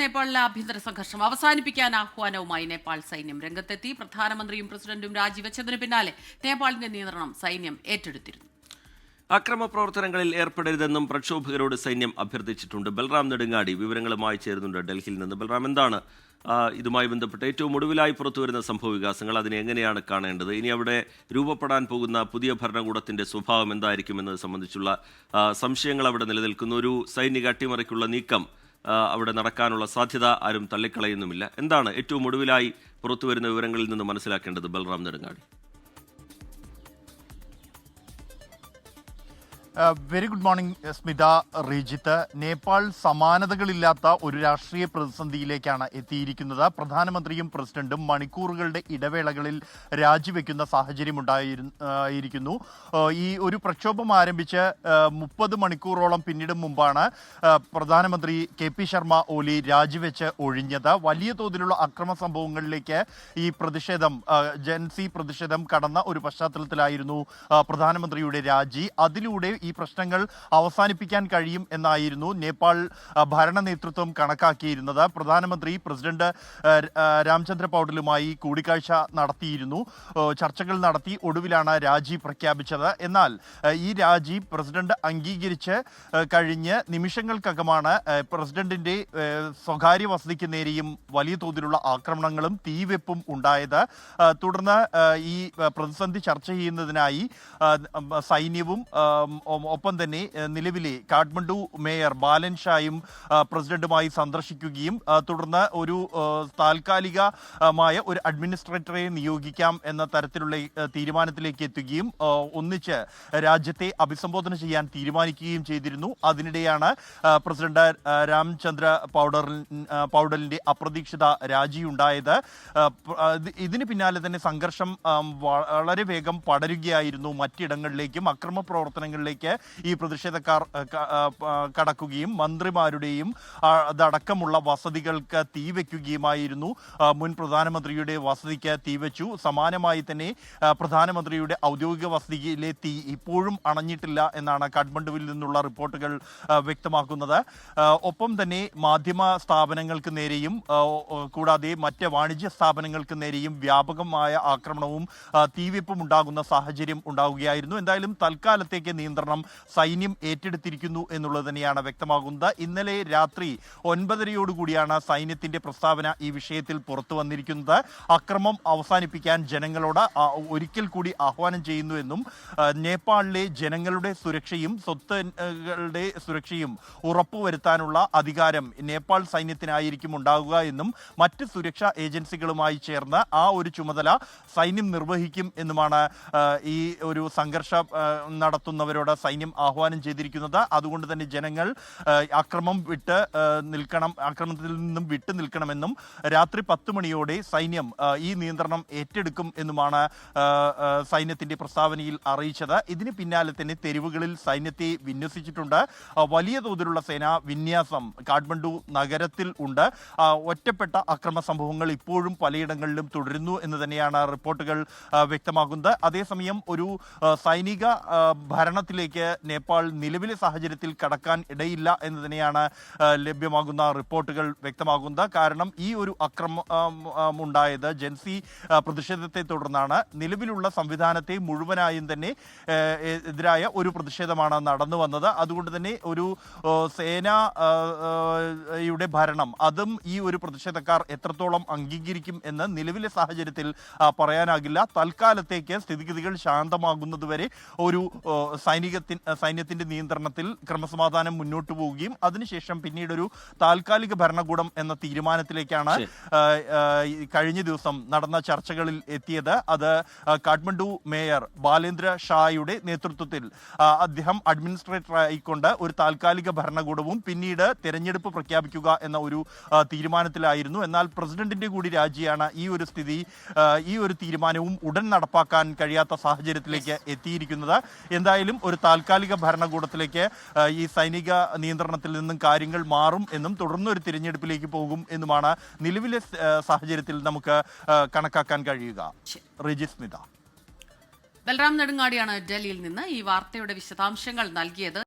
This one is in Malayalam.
നേപ്പാളിലെ ആഭ്യന്തര സംഘർഷം അവസാനിപ്പിക്കാൻ ആഹ്വാനവുമായി നേപ്പാൾ സൈന്യം രംഗത്തെത്തി. പ്രധാനമന്ത്രിയും പ്രസിഡന്റും രാജിവെച്ചതിന് പിന്നാലെ നേപ്പാളിന്റെ നിയന്ത്രണം സൈന്യം ഏറ്റെടുത്തിരുന്നു. അക്രമ പ്രവർത്തനങ്ങളിൽ ഏർപ്പെടരുതെന്നും പ്രക്ഷോഭകരോട് സൈന്യം അഭ്യർത്ഥിച്ചിട്ടുണ്ട്. ബൽറാം നെടുങ്ങാടി വിവരങ്ങളുമായി ചേരുന്നുണ്ട് ഡൽഹിയിൽ നിന്ന്. ബൽറാം എന്താണ് ഇതുമായി ബന്ധപ്പെട്ട് ഏറ്റവും ഒടുവിലായി പുറത്തുവരുന്ന സംഭവ വികാസങ്ങൾ? അതിനെ എങ്ങനെയാണ് കാണേണ്ടത്? ഇനി അവിടെ രൂപപ്പെടാൻ പോകുന്ന പുതിയ ഭരണകൂടത്തിന്റെ സ്വഭാവം എന്തായിരിക്കും എന്നത് സംബന്ധിച്ചുള്ള സംശയങ്ങൾ അവിടെ നിലനിൽക്കുന്ന. ഒരു സൈനിക അട്ടിമറിക്കുള്ള നീക്കം അവിടെ നടക്കാനുള്ള സാധ്യത ആരും തള്ളിക്കളയുന്നുമില്ല. എന്താണ് ഏറ്റവും ഒടുവിലായി പുറത്തുവരുന്ന വിവരങ്ങളിൽ നിന്ന് മനസ്സിലാക്കേണ്ടത് Balram Nedungadi? Very good morning Smitha Rejith. Nepal സമാനതകളില്ലാത്ത ഒരു രാഷ്ട്രീയ പ്രതിസന്ധിയിലേക്കാണ് എത്തിയിരിക്കുന്നത്. പ്രധാനമന്ത്രിയും പ്രസിഡന്റും മണിക്കൂറുകളുടെ ഇടവേളകളിൽ രാജിവെക്കുന്ന സാഹചര്യം ഉണ്ടായിരിക്കുന്നു ഈ ഒരു പ്രക്ഷോഭം ആരംഭിച്ച് മുപ്പത് മണിക്കൂറോളം പിന്നീട് മുമ്പാണ് പ്രധാനമന്ത്രി കെ പി ശർമ്മ ഓലി രാജിവെച്ച് ഒഴിഞ്ഞത്. വലിയ തോതിലുള്ള അക്രമ സംഭവങ്ങളിലേക്ക് ഈ പ്രതിഷേധം ജെൻസി പ്രതിഷേധം കടന്ന ഒരു പശ്ചാത്തലത്തിലായിരുന്നു പ്രധാനമന്ത്രിയുടെ രാജി. അതിലൂടെ ഈ പ്രശ്നങ്ങൾ അവസാനിപ്പിക്കാൻ കഴിയും എന്നായിരുന്നു നേപ്പാൾ ഭരണ നേതൃത്വം കണക്കാക്കിയിരുന്നത്. പ്രധാനമന്ത്രി പ്രസിഡന്റ് രാംചന്ദ്ര പൗഡലുമായി കൂടിക്കാഴ്ച നടത്തിയിരുന്നു. ചർച്ചകൾ നടത്തി ഒടുവിലാണ് രാജി പ്രഖ്യാപിച്ചത്. എന്നാൽ ഈ രാജി പ്രസിഡന്റ് അംഗീകരിച്ച് കഴിഞ്ഞ് നിമിഷങ്ങൾക്കകമാണ് പ്രസിഡന്റിന്റെ സ്വകാര്യ വസതിക്ക് നേരെയും വലിയ തോതിലുള്ള ആക്രമണങ്ങളും തീവെപ്പും ഉണ്ടായത്. തുടർന്ന് ഈ പ്രതിസന്ധി ചർച്ച ചെയ്യുന്നതിനായി സൈന്യവും ഒപ്പം തന്നെ നിലവിലെ കാഠ്മണ്ഡു മേയർ ബാലൻ ഷായും പ്രസിഡന്റുമായി സന്ദർശിക്കുകയും തുടർന്ന് ഒരു താൽക്കാലികമായ ഒരു അഡ്മിനിസ്ട്രേറ്ററെ നിയോഗിക്കാം എന്ന തരത്തിലുള്ള തീരുമാനത്തിലേക്ക് എത്തുകയും ഒന്നിച്ച് രാജ്യത്തെ അഭിസംബോധന ചെയ്യാൻ തീരുമാനിക്കുകയും ചെയ്തിരുന്നു. അതിനിടെയാണ് പ്രസിഡന്റ് രാംചന്ദ്ര പൗഡർ പൗഡലിന്റെ അപ്രതീക്ഷിത രാജിയുണ്ടായത്. ഇതിന് പിന്നാലെ തന്നെ സംഘർഷം വളരെ വേഗം പടരുകയായിരുന്നു മറ്റിടങ്ങളിലേക്കും അക്രമ പ്രവർത്തനങ്ങളിലേക്ക് ഈ പ്രതിഷേധക്കാർ കടക്കുകയും മന്ത്രിമാരുടെയും അതടക്കമുള്ള വസതികൾക്ക് തീ വയ്ക്കുകയുമായിരുന്നു മുൻ പ്രധാനമന്ത്രിയുടെ വസതിക്ക് തീ വെച്ചു. സമാനമായി തന്നെ പ്രധാനമന്ത്രിയുടെ ഔദ്യോഗിക വസതിയിലെ തീ ഇപ്പോഴും അണഞ്ഞിട്ടില്ല എന്നാണ് കാഠ്മണ്ഡുവിൽ നിന്നുള്ള റിപ്പോർട്ടുകൾ വ്യക്തമാക്കുന്നത്. ഒപ്പം തന്നെ മാധ്യമ സ്ഥാപനങ്ങൾക്ക് നേരെയും കൂടാതെ മറ്റ് വാണിജ്യ സ്ഥാപനങ്ങൾക്ക് നേരെയും വ്യാപകമായ ആക്രമണവും തീവെപ്പും ഉണ്ടാകുന്ന സാഹചര്യം ഉണ്ടാവുകയായിരുന്നു. എന്തായാലും തൽക്കാലത്തേക്ക് നിയന്ത്രണം സൈന്യം ഏറ്റെടുത്തിരിക്കുന്നു എന്നുള്ളത് തന്നെയാണ് വ്യക്തമാകുന്നത്. ഇന്നലെ രാത്രി ഒൻപതരയോടുകൂടിയാണ് സൈന്യത്തിന്റെ പ്രസ്താവന ഈ വിഷയത്തിൽ പുറത്തു വന്നിരിക്കുന്നത്. അക്രമം അവസാനിപ്പിക്കാൻ ജനങ്ങളോട് ഒരിക്കൽ കൂടി ആഹ്വാനം ചെയ്യുന്നു എന്നും നേപ്പാളിലെ ജനങ്ങളുടെ സുരക്ഷയും സ്വത്തുകളുടെ സുരക്ഷയും ഉറപ്പുവരുത്താനുള്ള അധികാരം നേപ്പാൾ സൈന്യത്തിനായിരിക്കും ഉണ്ടാകുക എന്നും മറ്റ് സുരക്ഷാ ഏജൻസികളുമായി ചേർന്ന് ആ ഒരു ചുമതല സൈന്യം നിർവഹിക്കും എന്നുമാണ് ഈ ഒരു സംഘർഷം നടത്തുന്നവരോട് സൈന്യം ആഹ്വാനം ചെയ്തിരിക്കുന്നത്. അതുകൊണ്ട് തന്നെ ജനങ്ങൾ അക്രമം വിട്ട് നിൽക്കണം ആക്രമണത്തിൽ നിന്നും വിട്ടു നിൽക്കണമെന്നും രാത്രി പത്ത് മണിയോടെ സൈന്യം ഈ നിയന്ത്രണം ഏറ്റെടുക്കും എന്നുമാണ് സൈന്യത്തിന്റെ പ്രസ്താവനയിൽ അറിയിച്ചത്. ഇതിന് പിന്നാലെ തന്നെ തെരുവുകളിൽ സൈന്യത്തെ വിന്യസിച്ചിട്ടുണ്ട്. വലിയ തോതിലുള്ള സേനാ വിന്യാസം കാഠ്മണ്ഡു നഗരത്തിൽ ഉണ്ട്. ഒറ്റപ്പെട്ട അക്രമ സംഭവങ്ങൾ ഇപ്പോഴും പലയിടങ്ങളിലും തുടരുന്നു എന്ന് തന്നെയാണ് റിപ്പോർട്ടുകൾ വ്യക്തമാക്കുന്നത് അതേസമയം ഒരു സൈനിക ആ, ഭരണത്തിലേക്ക് നേപ്പാൾ നിലവിലെ സാഹചര്യത്തിൽ കടക്കാൻ ഇടയില്ല എന്ന് തന്നെയാണ് ലഭ്യമാകുന്ന റിപ്പോർട്ടുകൾ വ്യക്തമാകുന്നത്. കാരണം ഈ ഒരു അക്രമം ഉണ്ടായത് ജൻസി പ്രതിഷേധത്തെ തുടർന്നാണ്. നിലവിലുള്ള സംവിധാനത്തെ മുഴുവനായും തന്നെ എതിരായ ഒരു പ്രതിഷേധമാണ് നടന്നു വന്നത്. അതുകൊണ്ട് തന്നെ ഒരു സേനയുടെ ഭരണം അതും ഈ ഒരു പ്രതിഷേധക്കാർ എത്രത്തോളം അംഗീകരിക്കും എന്ന് നിലവിലെ സാഹചര്യത്തിൽ പറയാനാകില്ല. തൽക്കാലത്തേക്ക് സ്ഥിതിഗതികൾ ശാന്തമാകുന്നതുവരെ ഒരു ഓ, സൈനികത്തിൻ സൈന്യത്തിന്റെ നിയന്ത്രണത്തിൽ ക്രമസമാധാനം മുന്നോട്ട് പോവുകയും അതിനുശേഷം പിന്നീട് ഒരു താൽക്കാലിക ഭരണകൂടം എന്ന തീരുമാനത്തിലേക്കാണ് കഴിഞ്ഞ ദിവസം നടന്ന ചർച്ചകളിൽ എത്തിയത്. അത് കാഠ്മണ്ഡു മേയർ ബാലേന്ദ്ര ഷായുടെ നേതൃത്വത്തിൽ അദ്ദേഹം അഡ്മിനിസ്ട്രേറ്റർ ആയിക്കൊണ്ട് ഒരു താൽക്കാലിക ഭരണകൂടവും പിന്നീട് തെരഞ്ഞെടുപ്പ് പ്രഖ്യാപിക്കുക എന്ന ഒരു തീരുമാനത്തിലായിരുന്നു. എന്നാൽ പ്രസിഡന്റിന്റെ കൂടി രാജിയാണ് ഈ ഒരു സ്ഥിതി ഈ ഒരു തീരുമാനവും ഉടൻ നടപ്പാക്കാൻ കഴിയാത്ത സാഹചര്യത്തിലേക്ക് എത്തിയിരിക്കുന്നത്. എന്തായാലും ഒരു താൽക്കാലിക ഭരണകൂടത്തിലേക്ക് ഈ സൈനിക നിയന്ത്രണത്തിൽ നിന്നും കാര്യങ്ങൾ മാറും എന്നും തുടർന്ന് ഒരു തിരഞ്ഞെടുപ്പിലേക്ക് പോകും എന്നുമാണ് നിലവിലെ സാഹചര്യത്തിൽ നമുക്ക് കണക്കാക്കാൻ കഴിയുക. റിജിസ്മിത ബൽറാം നെടുങ്ങാടിയാണ് ഡൽഹിയിൽ നിന്ന് ഈ വാർത്തയുടെ വിശദാംശങ്ങൾ നൽകിയത്.